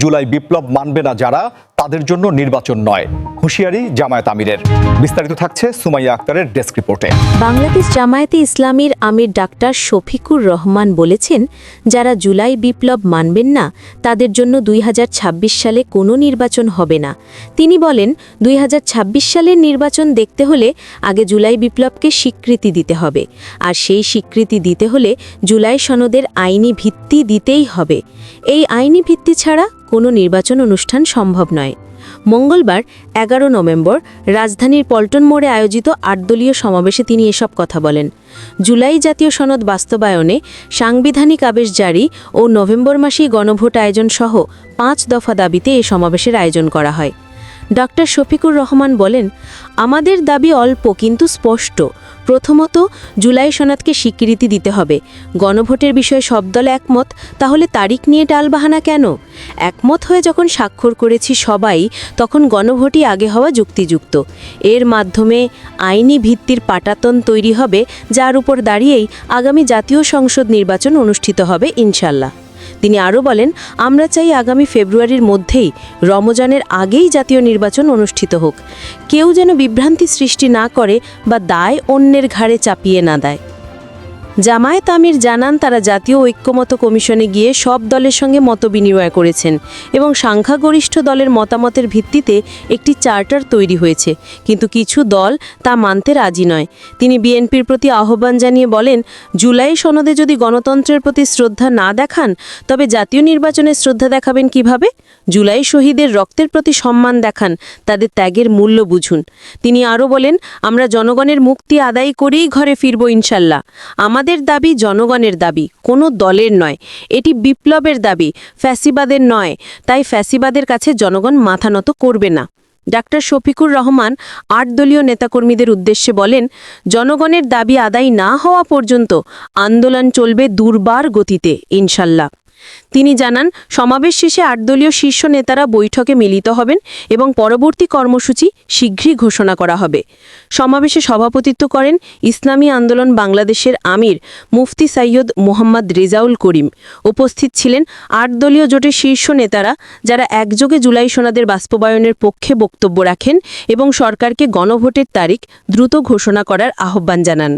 জুলাই বিপ্লব মানবে না যারা তাদের জন্য নির্বাচন নয়। হুঁশিয়ারি জামায়াত আমিরের। বিস্তারিত থাকছে সুমাইয়া আক্তারের ডেস্ক রিপোর্টে। বাংলাদেশ জামায়াতে ইসলামীর আমির ডাক্তার শফিকুর রহমান বলেছেন, যারা জুলাই বিপ্লব মানবেন না, তাদের জন্য দুই হাজার ছাব্বিশ সালে কোনো নির্বাচন হবে না। তিনি বলেন, দুই হাজার ছাব্বিশ সালের নির্বাচন দেখতে হলে আগে জুলাই বিপ্লবকে স্বীকৃতি দিতে হবে। আর সেই স্বীকৃতি দিতে হলে জুলাই সনদের আইনি ভিত্তি দিতেই হবে। এই আইনি ভিত্তি ছাড়া কোনো নির্বাচন অনুষ্ঠান সম্ভব নয়। মঙ্গলবার এগারো নভেম্বর রাজধানীর পল্টন মোড়ে আয়োজিত আটদলীয় সমাবেশে তিনি এসব কথা বলেন। জুলাই জাতীয় সনদ বাস্তবায়নে সাংবিধানিক আবেশ জারি ও নভেম্বর মাসেই গণভোট আয়োজন সহ পাঁচ দফা দাবিতে এ সমাবেশের আয়োজন করা হয়। ডক্টর শফিকুর রহমান বলেন, আমাদের দাবি অল্প, কিন্তু স্পষ্ট। প্রথমত, জুলাই সনদকে স্বীকৃতি দিতে হবে। গণভোটের বিষয়ে সব দল একমত, তাহলে তারিখ নিয়ে টালবাহানা কেন? একমত হয়ে যখন স্বাক্ষর করেছি সবাই, তখন গণভোটই আগে হওয়া যুক্তিযুক্ত। এর মাধ্যমে আইনি ভিত্তির পাটাতন তৈরি হবে, যার উপর দাঁড়িয়েই আগামী জাতীয় সংসদ নির্বাচন অনুষ্ঠিত হবে, ইনশাল্লাহ। তিনি আরও বলেন, আমরা চাই আগামী ফেব্রুয়ারির মধ্যেই রমজানের আগেই জাতীয় নির্বাচন অনুষ্ঠিত হোক। কেউ যেন বিভ্রান্তি সৃষ্টি না করে বা দায় অন্যের ঘাড়ে চাপিয়ে না দেয়। জামায়াত আমির জানান তারা জাতীয় ঐক্যমত কমিশনে গিয়ে সব দলের সঙ্গে মত বিনিময় করেছেন এবং সংখ্যাগরিষ্ঠ দলের মতামতের ভিত্তিতে একটি চার্টার তৈরি হয়েছে। কিন্তু কিছু দল তা মানতে রাজি নয়। তিনি বিএনপির প্রতি আহ্বান জানিয়ে বলেন, জুলাই সনদে যদি গণতন্ত্রের প্রতি শ্রদ্ধা না দেখান, তবে জাতীয় নির্বাচনে শ্রদ্ধা দেখাবেন কীভাবে? জুলাই শহীদের রক্তের প্রতি সম্মান দেখান, তাদের ত্যাগের মূল্য বুঝুন। তিনি আরও বলেন, আমরা জনগণের মুক্তি আদায় করেই ঘরে ফিরব ইনশাল্লাহ। আমাদের দাবি জনগণের দাবি, কোনো দলের নয়। এটি বিপ্লবের দাবি, ফ্যাসিবাদের নয়। তাই ফ্যাসিবাদের কাছে জনগণ মাথা নত করবে না। ডাক্তার শফিকুর রহমান আট দলীয় নেতাকর্মীদের উদ্দেশ্যে বলেন, জনগণের দাবি আদায় না হওয়া পর্যন্ত আন্দোলন চলবে দুর্বার গতিতে, ইনশাল্লাহ। তিনি জানান, সমাবেশ শেষে আটদলীয় শীর্ষ নেতারা বৈঠকে মিলিত হবেন এবং পরবর্তী কর্মসূচি শীঘ্রই ঘোষণা করা হবে। সমাবেশে সভাপতিত্ব করেন ইসলামী আন্দোলন বাংলাদেশের আমির মুফতি সৈয়দ মোহাম্মদ রেজাউল করিম। উপস্থিত ছিলেন আটদলীয় জোটের শীর্ষ নেতারা যারা একযোগে জুলাই সোনাদের বাস্তবায়নের পক্ষে বক্তব্য রাখেন এবং সরকারকে গণভোটের তারিখ দ্রুত ঘোষণা করার আহ্বান জানান।